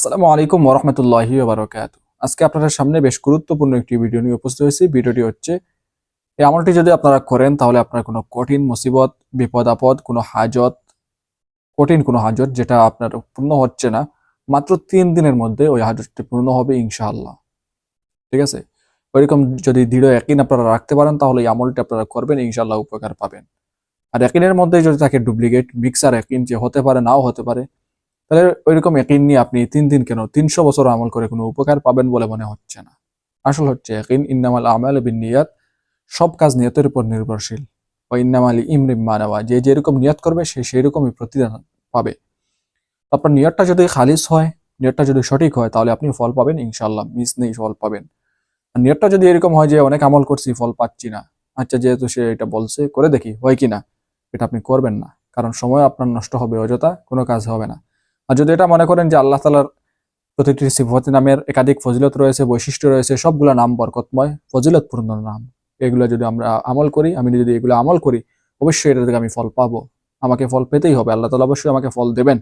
আসসালামু আলাইকুম ওরহমতুল্লাহি বারকাত আজকে আপনাদের সামনে বেশ গুরুত্বপূর্ণ একটি ভিডিও নিয়ে উপস্থিত হয়েছি। ভিডিওটি হচ্ছে, এই আমলটি যদি আপনারা করেন তাহলে আপনার কোনো কঠিন মুসিবত, বিপদ, আপদ, কোনো হাজত, কঠিন কোনো হাজত যেটা আপনার পূর্ণ হচ্ছে না, মাত্র তিন দিনের মধ্যে ওই হাজতটি পূর্ণ হবে ইনশাআল্লাহ। ঠিক আছে? ওইরকম যদি দৃঢ় একদিন আপনারা রাখতে পারেন তাহলে এই আমলটি আপনারা করবেন, ইনশাআল্লাহ উপকার পাবেন। আর একিনের মধ্যে যদি থাকে ডুপ্লিকেট, মিক্সার একিন যে হতে পারে, নাও হতে পারে তাহলে ওইরকম একিন নিয়ে আপনি তিন দিন কেন? তিনশো বছর আমল করে কোনো উপকার পাবেন বলে মনে হচ্ছে না। আসল হচ্ছে একিন ইন্নামাল আমাল বিন নিয়াত সব কাজ নিয়তের উপর নির্ভরশীল। ও ইন্নামালি ইমরিম মানাওয়া যে যেরকম নিয়ত করবে, সে সেই রকমই প্রতিদান পাবে। আপনার নিয়তটা যদি খালিস হয়, নিয়তটা যদি সঠিক হয়, তাহলে আপনি ফল পাবেন ইনশাল্লাহ মিস নেই, ফল পাবেন। আর নিয়তটা যদি এরকম হয় যে অনেক আমল করছি, ফল পাচ্ছি না। আচ্ছা যেহেতু সে এটা বলছে, করে দেখি, হয় কি না? এটা আপনি করবেন না। কারণ সময় আপনার নষ্ট হবে অযথা, কোনো কাজ হবে না। আর যদি এটা মনে করেন যে আল্লাহ তালার প্রতিটি সিফত নামের একাধিক ফজিলত রয়েছে, বৈশিষ্ট্য রয়েছে, সবগুলো নাম বরকতময়, ফজিলতপূর্ণ নাম। এগুলো যদি আমরা আমল করি, আমি যদি এগুলো আমল করি, অবশ্যই এটা থেকে আমি ফল পাবো। আমাকে ফল পেতেই হবে, আল্লাহ তালা অবশ্যই আমাকে ফল দেবেন।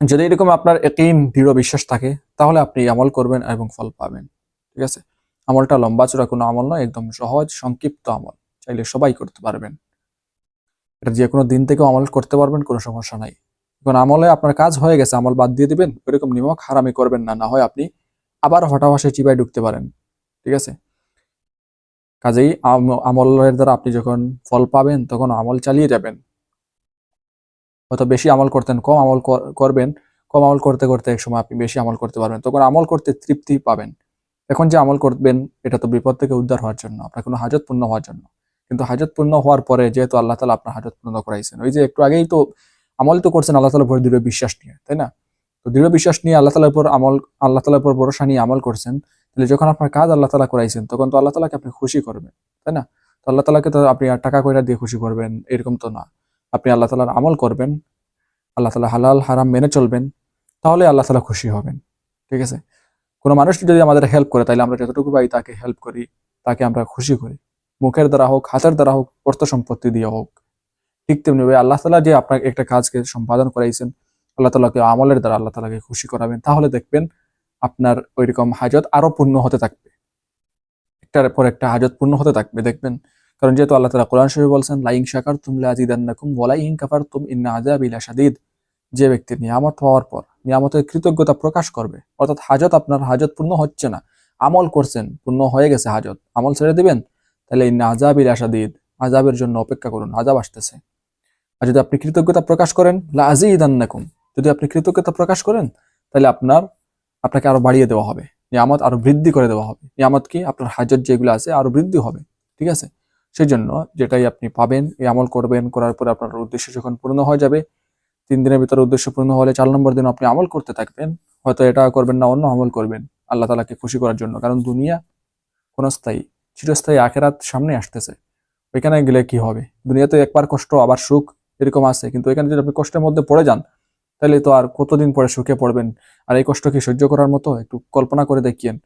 যদি এরকম আপনার একইন দৃঢ় বিশ্বাস থাকে, তাহলে আপনি আমল করবেন এবং ফল পাবেন। ঠিক আছে? আমলটা লম্বা চূড়া কোনো আমল নয়, একদম সহজ, সংক্ষিপ্ত আমল। চাইলে সবাই করতে পারবেন। এটা যে কোনো দিন থেকেও আমল করতে পারবেন, কোনো সমস্যা নাই। এখন আমলে আপনার কাজ হয়ে গেছে, আমল বাদ দিয়ে দিবেন, ওইরকম নিমক হারামি করবেন না না হয় আপনি আবার হঠাৎ চিপায় ঢুকতে পারেন, ঠিক আছে? কাজেই আমলের দ্বারা আপনি যখন ফল পাবেন, তখন আমল চালিয়ে যাবেন। হয়তো বেশি আমল করতেন, কম আমল করবেন, কম আমল করতে করতে এক সময় আপনি বেশি আমল করতে পারবেন, তখন আমল করতে তৃপ্তি পাবেন। এখন যে আমল করবেন, এটা তো বিপদ থেকে উদ্ধার হওয়ার জন্য, আপনার কোনো হাজত পূর্ণ হওয়ার জন্য। কিন্তু হাজত পূর্ণ হওয়ার পরে যেহেতু আল্লাহ তালা আপনার হাজত পূর্ণ করাইছেন, ওই যে একটু আগেই তো আমল তো করছেন আল্লাহ তালার উপর দৃঢ় বিশ্বাস নিয়ে, তাই না? তো দৃঢ় বিশ্বাস নিয়ে আল্লাহ তালার উপর আমল, আল্লাহ তালার উপর ভরসা নিয়ে আমল করছেন, তাহলে যখন আপনার কাজ আল্লাহ তালা করাইছেন, তখন তো আল্লাহ তালাকে আপনি খুশি করবেন, তাই না? তো আল্লাহ তালাকে তো আপনি টাকা কয়টা দিয়ে খুশি করবেন, এরকম তো না। আপনি আল্লাহ তালার আমল করবেন, আল্লাহ তালা হালাল, হারাম মেনে চলবেন, তাহলে আল্লাহ তালা খুশি হবেন, ঠিক আছে? কোনো মানুষ যদি আমাদের হেল্প করে, তাহলে আমরা যতটুকু পাই তাকে হেল্প করি, তাকে আমরা খুশি করি। মুখের দ্বারা হোক, হাতের দ্বারা হোক, অর্থ সম্পত্তি দিয়ে হোক। তেমনি ভাবে আল্লাহ তালা যে আপনার একটা কাজকে সম্পাদন করাইছেন, আল্লাহ তালাকে আমলের দ্বারা আল্লাহ তালাকে খুশি করাবেন। তাহলে দেখবেন আপনার ওইরকম হাজত আরও পূর্ণ হতে থাকবে। একটার পর একটা হাজত পূর্ণ হতে থাকবে, দেখবেন। কারণ যেহেতু আল্লাহ তালা কোরআন শরীফ বলছেন, লাইং শাকার তুম লাজিদান্নাকুম ওয়ালাইং কাফার তুম ইন্না আজাবিলা শাদীদ যে ব্যক্তি নিয়ামত পাওয়ার পর নিয়ামতের কৃতজ্ঞতা প্রকাশ করবে, অর্থাৎ হাজত আপনার হাজত পূর্ণ হচ্ছে না। আমল করছেন, পূর্ণ হয়ে গেছে হাজত। আমল ছেড়ে দিবেন? তাহলে ইন্না আজাবিল আশাদিদ আজাবের জন্য অপেক্ষা করুন আজাব আসতেছে। আর যদি আপনি কৃতজ্ঞতা প্রকাশ করেন, লাজিদান্নাকুম। যদি আপনি কৃতজ্ঞতা প্রকাশ করেন, তাহলে আপনার, আপনাকে আরও বাড়িয়ে দেওয়া হবে। নিয়ামত আরও বৃদ্ধি করে দেওয়া হবে। নিয়ামত কি? আপনার হাজত যেগুলো আছে আরও বৃদ্ধি হবে। ঠিক আছে? সেই জন্য যেটাই আপনি পাবেন এই আমল করবেন, করার পরে আপনার উদ্দেশ্য যখন পূর্ণ হয়ে যাবে, তিন দিনের ভিতরে উদ্দেশ্য পূর্ণ হলে চার নম্বর দিন আপনি আমল করতে থাকবেন। হয়তো এটা করবেন না, অন্য আমল করবেন। আল্লাহ তালাকে খুশি করার জন্য। কারণ দুনিয়া কোনো ক্ষণস্থায়ী চিরস্থায়ী আখেরাত সামনে আসতেছে। ওইখানে গেলে কি হবে? দুনিয়াতে একবার কষ্ট, আবার সুখ। এরকম আছে। কিন্তু এখানে যদি আপনি কষ্টের মধ্যে পড়ে যান, তাহলে তো আর কতদিন পরে সুখে পড়বেন? আর এই কষ্ট কি সহ্য করার মতো একটু কল্পনা করে দেখিয়েন।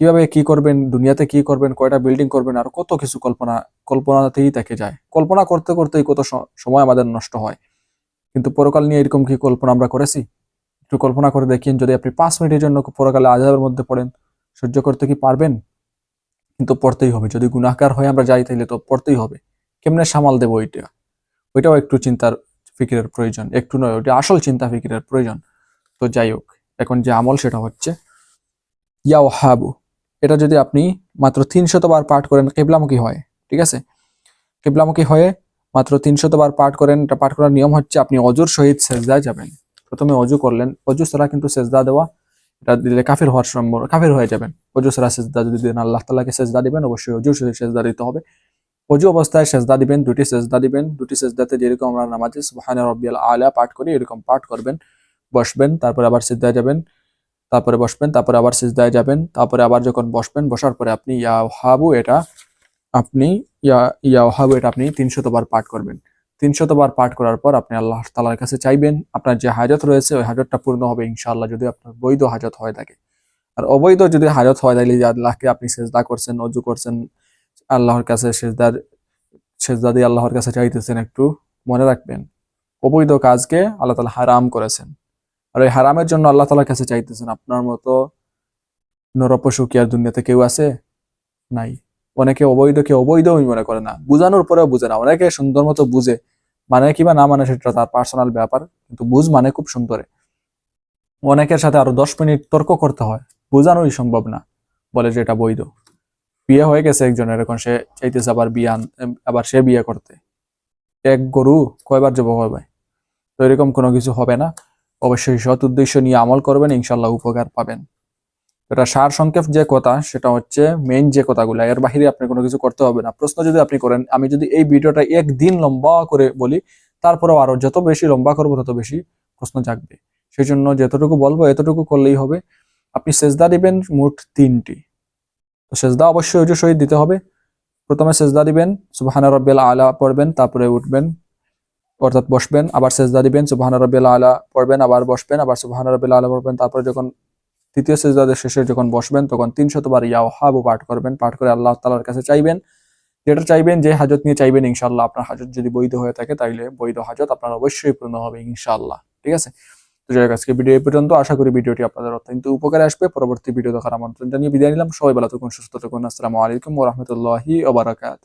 কীভাবে কি করবেন, দুনিয়াতে কি করবেন, কয়টা বিল্ডিং করবেন, আর কত কিছু কল্পনা, কল্পনাতেই থেকে যায়। কল্পনা করতে করতেই কত সময় আমাদের নষ্ট হয়। কিন্তু পরকাল নিয়ে এরকম কি কল্পনা আমরা করেছি? একটু কল্পনা করে দেখিয়েন, যদি আপনি পাঁচ মিনিটের জন্য পরকালে আজাবের মধ্যে পড়েন, সহ্য করতে কি পারবেন? কিন্তু পড়তেই হবে। যদি গুণাকার হয়ে আমরা যাই, তাহলে তো পড়তেই হবে। কেমনে সামাল দেবো ওইটা ওইটাও একটু চিন্তার ফিকিরের প্রয়োজন, একটু নয়, ওইটা আসল চিন্তা ফিকিরের প্রয়োজন। তো যাই হোক, এখন যে আমল সেটা হচ্ছে ইয়াও হাবু এটা যদি আপনি মাত্র তিনশত বার পাঠ করেন, কেবলামুখী হয়, ঠিক আছে? কেবলামুখী হয়ে মাত্র তিনশত বার পাঠ করেন, এটা পাঠ করার নিয়ম হচ্ছে আপনি অজুর সহিত সেজদায় যাবেন। প্রথমে অজু করলেন, অজু ছাড়া কিন্তু সেজদা দেওয়া, এটা দিলে কাফির হওয়ার সম্ভব, কাফির হয়ে যাবেন। অজু ছাড়া সেজদা যদি দেন, আল্লাহ তালাকে সেজদা দিবেন, অবশ্যই অজুর সহিত সেজদা দিতে হবে। অজু অবস্থায় সেজদা দিবেন, দুটি সেজদা দিবেন, দুটি সেজদাতে যেরকম আমরা নামাজে সুবহানা রাব্বিয়াল আলা পাঠ করি, এরকম পাঠ করবেন, বসবেন, তারপরে আবার সিজদায় যাবেন, তারপরে বসবেন, তারপরে আবার সিজদায় যাবেন, তারপরে আবার যখন বসবেন, বসার পরে আপনি ইয়া হাবু এটা আপনি ইয়া ইয়া হাবু এটা আপনি তিনশত বার পাঠ করবেন। তিনশত বার পাঠ করার পর আপনি আল্লাহ তালার কাছে চাইবেন, আপনার যে হাজত রয়েছে ওই হাজতটা পূর্ণ হবে ইনশাআল্লাহ যদি আপনার বৈধ হাজত হয়ে থাকে। আর অবৈধ যদি হাজত হয় তাহলে যে আল্লাহকে আপনি সেজদা করছেন, অজু করছেন আল্লাহর কাছে সেজদার সেজদা দিয়ে আল্লাহর কাছে চাইতেছেন একটু মনে রাখবেন। অবৈধ কাজকে আল্লাহ তালা হারাম করেছেন। আর ওই হারামের জন্য আল্লাহ তালার কাছে চাইতেছেন, আপনার মতো নরপশু কি আর দুনিয়াতে কেউ আছে? নাই। অনেকে অবৈধকে অবৈধই মনে করে না। বুঝানোর পরেও বুঝে না। অনেকে সুন্দর মতো বুঝে। মানে কিবা না মানে সেটা তার পার্সোনাল ব্যাপার, কিন্তু বুঝ মানে খুব সুন্দরে। অনেকের সাথে আরও দশ মিনিট তর্ক করতে হয়। বোঝানোই সম্ভব না। বলে যে এটা বৈধ। বিয়ে হয়ে গেছে একজনের, এখন সে চাইতেছে আবার বিয়ে আবার সে বিয়ে করতে। এক গরু কয়বার যাব হবে তো এরকম কোনো কিছু হবে না। অবশ্যই সৎ উদ্দেশ্য নিয়ে আমল করবেন ইনশাল্লাহ উপকার পাবেন। এটা সার সংক্ষেপ যে কথা, সেটা হচ্ছে মেইন যে কথাগুলো, এর বাহিরে আপনি কোনো কিছু করতে হবে না। প্রশ্ন যদি আপনি করেন, আমি যদি এই ভিডিওটা একদিন লম্বা করে বলি, তারপরেও আরও যত বেশি লম্বা করব, তত বেশি প্রশ্ন জাগবে। সেই জন্য যতটুকু বলব, এতটুকু করলেই হবে। আপনি সেজদা দিবেন মোট তিনটি। তো সেজদা অবশ্যই ওই সহিত দিতে হবে। প্রথমে সেজদা দিবেন, সুবাহানা রব্বেল আলা পড়বেন, তারপরে উঠবেন, অর্থাৎ বসবেন, আবার সেজদা দিবেন, সুবাহানা রব্বেল আলা পড়বেন, আবার বসবেন, আবার সুবাহানা রব্বেল আলা পড়বেন, তারপরে যখন তৃতীয় সেজদাদের শেষে যখন বসবেন, তখন তিনশতবার ইয়া হাবু পাঠ করবেন, পাঠ করে আল্লাহ তালার কাছে চাইবেন। যেটা চাইবেন, যে হাজত নিয়ে চাইবেন ইনশাল্লাহ আপনার হাজত যদি বৈধ হয়ে থাকে, তাইলে বৈধ হাজত আপনার অবশ্যই পূর্ণ হবে ইনশাল্লাহ ঠিক আছে? তো যাই আজকে ভিডিও এই পর্যন্ত। আশা করি ভিডিওটি আপনাদের অত্যন্ত উপকারে আসবে। পরবর্তী ভিডিও দেখার আমন্ত্রণ জানিয়ে বিদায় নিলাম। সবাই ভালো থাকুন, সুস্থ থাকুন। আসসালামু আলাইকুম ওরহমতুল্লাহি ওবরাকাত